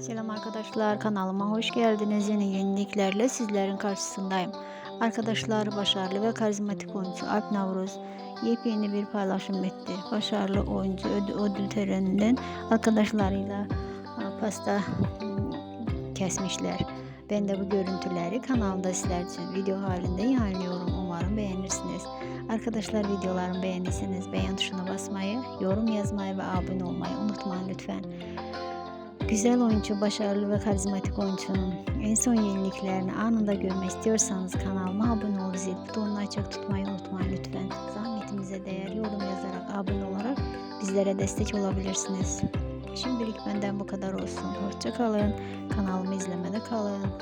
Selam arkadaşlar kanalıma hoş geldiniz. Yeni yeniliklerle sizlerin karşısındayım. Arkadaşlar başarılı ve karizmatik oyuncu Alp Navruz yepyeni bir paylaşım etti. Başarılı oyuncu ödül, ödül töreninden arkadaşlarıyla e, pasta mm, kesmişler. Ben de bu görüntüleri kanalda sizler için video halinde yayınlıyorum. Umarım beğenirsiniz. Arkadaşlar videolarımı beğendiyseniz beğen tuşuna basmayı, yorum yazmayı ve abone olmayı unutmayın lütfen. Güzel oyuncu, başarılı ve karizmatik oyuncunun en son yeniliklerini anında görmek istiyorsanız kanalıma abone ol, zil butonunu açık tutmayı unutmayın lütfen. Zahmetimize değer yorum yazarak abone olarak bizlere destek olabilirsiniz. Şimdilik benden bu kadar olsun. Hoşça kalın. Kanalımı izlemede kalın.